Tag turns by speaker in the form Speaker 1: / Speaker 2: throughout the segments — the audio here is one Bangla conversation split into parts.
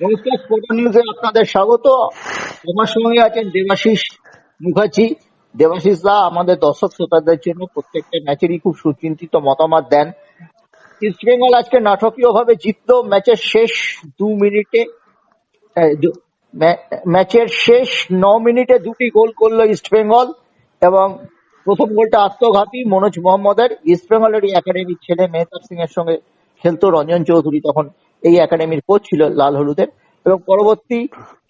Speaker 1: নিউজে আপনাদের স্বাগত। আমার সঙ্গে আছেন দেবাশিস মুখার্জি। দেবাশিস দা আমাদের দর্শক শ্রোতাদের জন্য প্রত্যেকটা ম্যাচেরই খুব সুচিন্তিত মতামত দেন। ইস্ট বেঙ্গল আজকে নাটকীয় ভাবে জিতলো। ম্যাচের শেষ দু মিনিটে ম্যাচের শেষ ন মিনিটে দুটি গোল করল ইস্ট বেঙ্গল এবং প্রথম গোলটা আত্মঘাতী মনোজ মোহাম্মদের। ইস্ট বেঙ্গলের একাডেমির ছেলে মেহতাব সিং এর সঙ্গে খেলতো রঞ্জন চৌধুরী। তখন এই একাডেমির কোচ ছিল লাল হলুদের এবং পরবর্তী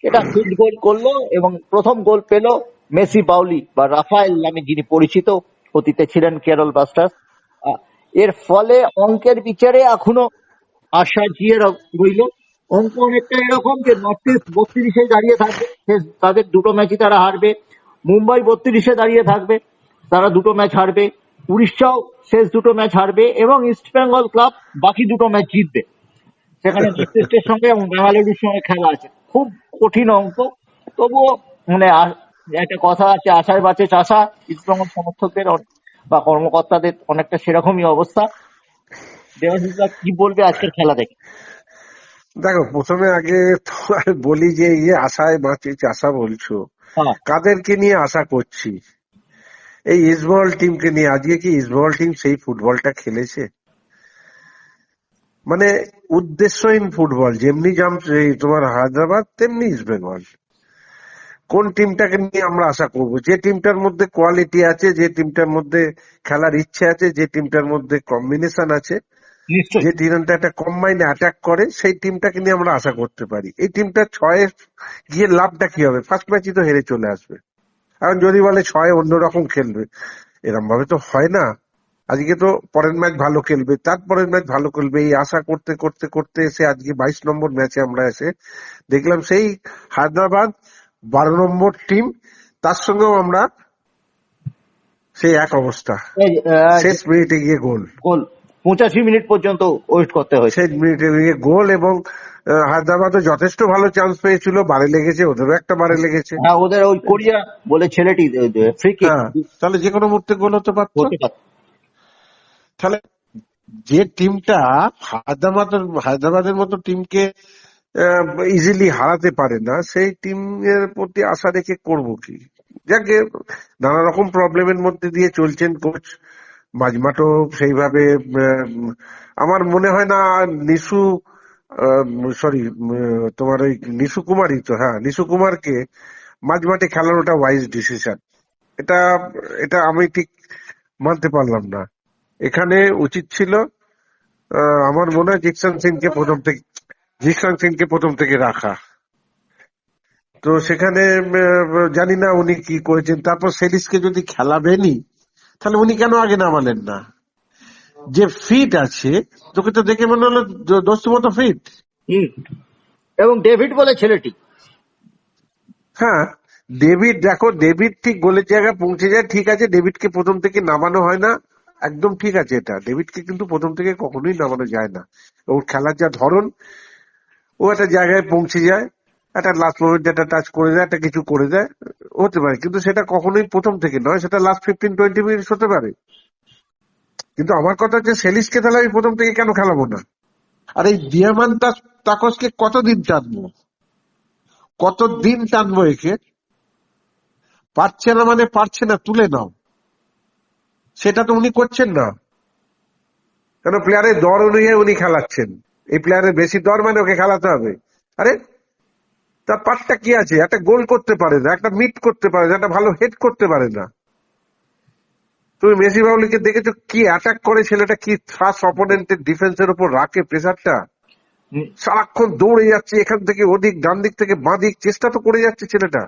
Speaker 1: এটা ফিল্ড গোল করল এবং প্রথম গোল পেল মেসি বাউলি বা রাফায়েল নামে যিনি পরিচিত অতীতে ছিলেন কেরল ব্লাস্টার্স আহ, এর ফলে অঙ্কের বিচারে এখনও আশা জিয়ে রইল। অঙ্ক অনেকটা এরকম যে নর্থ ইস্ট বত্রিশে দাঁড়িয়ে থাকবে তাদের দুটো ম্যাচই তারা হারবে। মুম্বাই বত্রিশে দাঁড়িয়ে থাকবে তারা দুটো ম্যাচ হারবে। উড়িষ্যাও শেষ দুটো ম্যাচ হারবে এবং ইস্ট বেঙ্গল ক্লাব বাকি দুটো ম্যাচ জিতবে। সেখানে নর্থ সঙ্গে এবং বেঙ্গালুরুর সঙ্গে খেলা আছে। খুব কঠিন অঙ্ক তবুও মানে একটা কথা আছে আশায় বাঁচে চাষা। ইস্টবেঙ্গল সমর্থকদের বা কর্মকর্তাদের অনেকটা সেরকমই অবস্থা। দেবাশিস কি বলবে আজকের খেলা দেখে?
Speaker 2: দেখো প্রথমে আগে বলি যে ইয়ে আশায় বাঁচি চাষা বলছো।
Speaker 1: হ্যাঁ।
Speaker 2: কাদেরকে নিয়ে আশা করছি? এই ইসবল টিমকে নিয়ে। আজকে কি ইসবল টিম সেই ফুটবলটা খেলেছে? মানে উদ্দেশ্যহীন ফুটবল যেমনি তোমার হায়দ্রাবাদ তেমনি ইস্ট বেঙ্গল কোন টিমটাকে নিয়ে আমরা আশা করব? যে টিমটার মধ্যে কোয়ালিটি আছে যে টিমটার মধ্যে খেলার ইচ্ছে আছে যে টিমটার মধ্যে কম্বিনেশন আছে যে টিমটা একটা কম্বাইন্ড অ্যাটাক করে সেই টিমটাকে নিয়ে আমরা আশা করতে পারি। এই টিমটা ছয়ে গিয়ে লাভটা কি হবে? ফার্স্ট ম্যাচই তো হেরে চলে আসবে। এখন যদি বলে ছয় অন্যরকম খেলবে এরম ভাবে তো হয় না। আজকে তো পরের ম্যাচ ভালো খেলবে তারপরের ম্যাচ ভালো খেলবে এই আশা করতে করতে করতে এসে আজকে বাইশ নম্বর ম্যাচে আমরা এসে দেখলাম সেই হায়দ্রাবাদ বারো নম্বর টিম তার সঙ্গেও আমরা সেই এক অবস্থা। শেষ মিনিটে গিয়ে গোল।
Speaker 1: গোল। পঁচাশি মিনিট পর্যন্ত ওয়েট করতে হয়
Speaker 2: শেষ মিনিটে গিয়ে গোল এবং হায়দ্রাবাদও যথেষ্ট ভালো চান্স পেয়েছিল বারে লেগেছে ওদেরও একটা বারে লেগেছে।
Speaker 1: হ্যাঁ ওদের ওই কোরিয়া বলে ছেলেটি ফ্রি কিক
Speaker 2: হ্যাঁ তাহলে যে কোনো মুহূর্তে গোল হতে পারত। তাহলে যে টিমটা হায়দ্রাবাদের হায়দ্রাবাদের মতো টিমকে ইজিলি হারাতে পারে না, সেই টিমের প্রতি আশা রেখে করব কি? যাকে নানা রকম প্রবলেমের মধ্যে দিয়ে চলছেন কোচ মাঝমাঠও সেইভাবে আমার মনে হয় না নিশু সরি তোমার ওই নিশু কুমারই তো হ্যাঁ নিশু কুমারকে মাঝমাঠে খেলানোটা ওয়াইজ ডিসিশন এটা এটা আমি ঠিক মানতে পারলাম না। এখানে উচিত ছিল আমার মনে হয় জিকসন সিংকে প্রথম থেকে জিকসন সিংকে প্রথম থেকে রাখা। তো সেখানে জানি না উনি কি করেছেন। তারপর সেলিসকে যদি খেলাবেনই তাহলে উনি কেন আগে নামালেন না? যে ফিট আছে তোকে তো দেখে মনে হলো দোস্ত মতো ফিট।
Speaker 1: এবং ডেভিড বলে ছেলেটি।
Speaker 2: হ্যাঁ ডেভিড দেখো ডেভিড ঠিক গোলের জায়গায় পৌঁছে যায় ঠিক আছে ডেভিডকে প্রথম থেকে নামানো হয় না। একদম ঠিক আছে এটা। ডেভিডকে কিন্তু প্রথম থেকে কখনোই নামানো যায় না। ওর খেলার যা ধরন, ও একটা জায়গায় পৌঁছে যায়, একটা লাস্ট মোমেন্ট একটা টাচ করে দেয়, একটা কিছু করে দেয়, হতে পারে। কিন্তু সেটা কখনোই প্রথম থেকে নয়, সেটা লাস্ট ফিফটিন টোয়েন্টি মিনিটস হতে পারে। কিন্তু আমার কথা হচ্ছে, সেলিসকে তাহলে আমি প্রথম থেকে কেন খেলাবো না? আর এই দিয়ামান তাকসকে কতদিন টানবো? কতদিন টানবো একে? পারছে না মানে পারছে না, তুলে নাও। সেটা তো উনি করছেন না। কেন? প্লেয়ারের দর অনুযায়ী উনি খেলাচ্ছেন। এই প্লেয়ারের বেশি দর মানে ওকে খেলাতে হবে। আরে তার পার্টটা কি আছে? একটা গোল করতে পারে না একটা মিট করতে পারে না একটা ভালো হেড করতে পারে না। তুমি মেসি বাউলিকে দেখেছ কি অ্যাটাক করে? ছেলেটা কি ফার্স্ট অপোনেন্টের ডিফেন্সের উপর রাখে প্রেসারটা সারাক্ষণ দৌড়ে যাচ্ছে এখান থেকে ওদিক ডান দিক থেকে বাঁ দিক চেষ্টা তো করে যাচ্ছে ছেলেটা।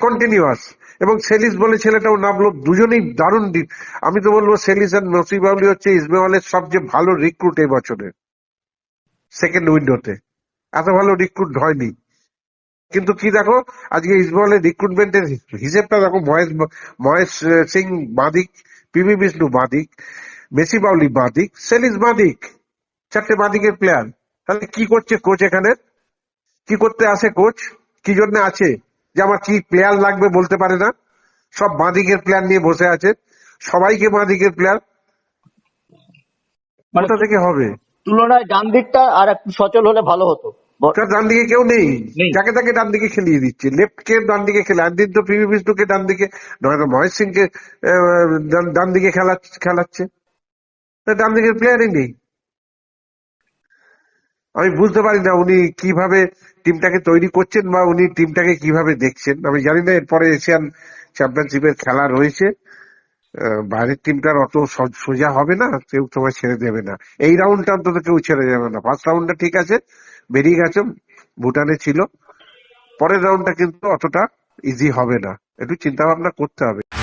Speaker 2: কন্টিনিউয়াস এবং সেলিস বলে ছেলেটাও নামলো দুজনেই দারুণ দি- আমি তো বলব সেলিস আর নসিবাউলি হচ্ছে ইসমাইলের সবচেয়ে ভালো রিক্রুট এই বছরের সেকেন্ড উইন্ডোতে এত ভালো রিক্রুট হয়নি। কিন্তু কি দেখো, আজকে ইসমাইলের রিক্রুটমেন্টের হিসেবটা দেখো, মহেশ মহেশ সিং বাদিক পিবি বিষ্ণু বাদিক মেসি বাউলি বাদিক, সেলিস বাদিক, চারটে বাদিকের প্লেয়ার তাহলে কি করছে কোচ এখানে? কি করতে আসে কোচ কি জন্য আছে? যে আমার কি প্লেয়ার লাগবে বলতে পারে না। সব বাঁদিকের প্লেয়ার নিয়ে বসে আছে। সবাইকে বাঁদিকের প্লেয়ার
Speaker 1: মানে
Speaker 2: কোথা থেকে হবে?
Speaker 1: তুলনায় ডান দিকটা আর একটু সচল হলে ভালো হতো।
Speaker 2: ডান দিকে কেউ নেই। যাকে তাকে ডান দিকে খেলিয়ে দিচ্ছে। লেফট কে ডান দিকে খেলে একদিন তো পিভি বিষ্ণুকে ডান দিকে নয়তো মহেশ সিংকে আহ, ডান- দিকে খেলা খেলাচ্ছে। ডান দিকের প্লেয়ারই নেই। আমি বুঝতে পারি না উনি কীভাবে টিমটাকে তৈরি করছেন বা উনি টিমটাকে কীভাবে দেখছেন। আমি জানি না, এরপরে এশিয়ান চ্যাম্পিয়নশিপের খেলা রয়েছে। বাইরের টিমটার অত সজ- হবে না, কেউ তোমায় ছেড়ে দেবে না। এই রাউন্ডটা অন্তত কেউ ছেড়ে যাবে না। ফার্স্ট রাউন্ডটা ঠিক আছে, বেরিয়ে গেছে, ভুটানে ছিল। পরের রাউন্ডটা কিন্তু অতটা ইজি হবে না। একটু চিন্তা ভাবনা করতে হবে।